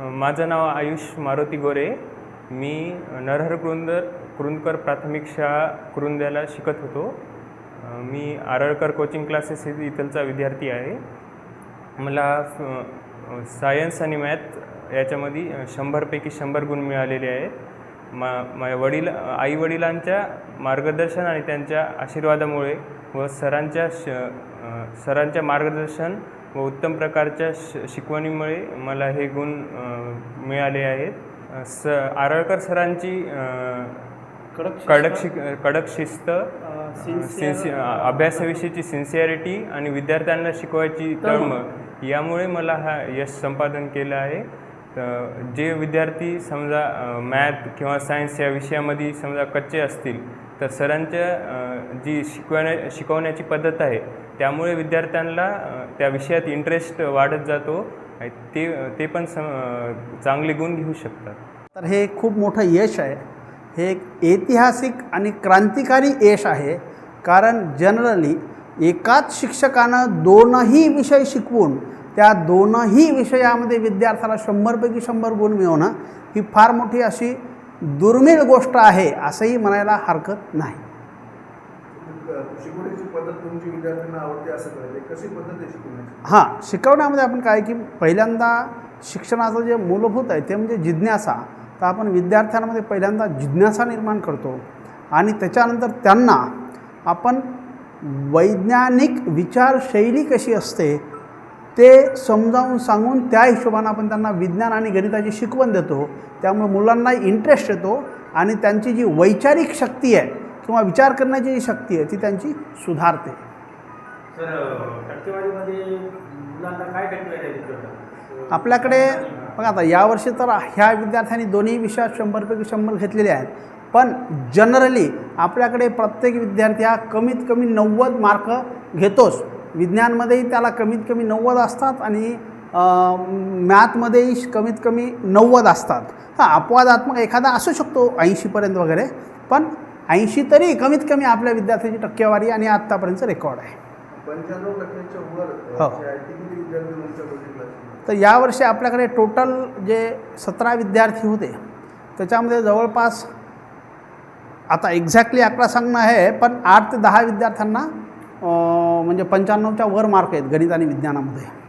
माझं नाव आयुष मारुती गोरे. मी नरहर कुरुंदर कुरुंदकर प्राथमिक शाळा कुरुंद्याला शिकत होतो. मी आरळकर कोचिंग क्लासेस इथलचा विद्यार्थी आहे. मला सायन्स आणि मॅथ याच्यामध्ये शंभरपैकी शंभर गुण मिळालेले आहेत. मा माझ्या वडील आई वडिलांच्या मार्गदर्शन आणि त्यांच्या आशीर्वादामुळे व सरांच्या श सरांच्या मार्गदर्शन व उत्तम प्रकारच्या श शिकवणीमुळे मला हे गुण मिळाले आहेत. स आरळकर सरांची कडक कडक शिक कडक शिस्त सिन्सि अभ्यासाविषयीची सिन्सिअरिटी आणि विद्यार्थ्यांना शिकवायची तळमळ. यामुळे मला हा यश संपादन केलं आहे. तर जे विद्यार्थी समजा मॅथ किंवा सायन्स या विषयामध्ये समजा कच्चे असतील तर सरांच्या जी शिकवण्या शिकवण्याची पद्धत आहे त्यामुळे विद्यार्थ्यांना त्या विषयात इंटरेस्ट वाढत जातो ते ते पण सम चांगले गुण घेऊ शकतात. तर हे खूप मोठं यश आहे. हे एक ऐतिहासिक आणि क्रांतिकारी यश आहे. कारण जनरली एकाच शिक्षकानं दोनही विषय शिकवून त्या दोनही विषयामध्ये विद्यार्थ्याला शंभरपैकी शंभर गुण मिळवणं ही फार मोठी अशी दुर्मिळ गोष्ट आहे असंही म्हणायला हरकत नाही. शिकवण्याची पद्धत तुमची विद्यार्थ्यांना आवडते असं कशी पद्धत आहे शिकवण्याची? हां शिकवण्यामध्ये आपण काय की पहिल्यांदा शिक्षणाचं जे मूलभूत आहे ते म्हणजे जिज्ञासा. तर आपण विद्यार्थ्यांमध्ये पहिल्यांदा जिज्ञासा निर्माण करतो. आणि त्याच्यानंतर त्यांना आपण वैज्ञानिक विचारशैली कशी असते ते समजावून सांगून त्या हिशोबानं आपण त्यांना विज्ञान आणि गणिताची शिकवण देतो. त्यामुळे मुलांना इंटरेस्ट येतो आणि त्यांची जी वैचारिक शक्ती आहे किंवा विचार करण्याची जी शक्ती आहे ती त्यांची सुधारते? आपल्याकडे बघा आता यावर्षी तर ह्या विद्यार्थ्यांनी दोन्ही विषयात शंभरपैकी शंभर घेतलेले आहेत. पण जनरली आपल्याकडे प्रत्येक विद्यार्थी हा कमीत कमी नव्वद मार्क घेतोच. विज्ञानमध्येही त्याला कमीत कमी नव्वद असतात आणि मॅथमध्येही कमीत कमी नव्वद असतात. हां अपवादात्मक एखादा असू शकतो ऐंशीपर्यंत वगैरे. पण ऐंशी तरी कमीत कमी आपल्या विद्यार्थ्याची टक्केवारी आणि आत्तापर्यंतचं रेकॉर्ड आहे. हो. तर यावर्षी आपल्याकडे टोटल जे सतरा विद्यार्थी होते त्याच्यामध्ये जवळपास आता एक्झॅक्टली आकडा सांगणं आहे पण आठ ते दहा विद्यार्थ्यांना म्हणजे पंच्याण्णवच्या वर मार्क आहेत गणित आणि विज्ञानामध्ये.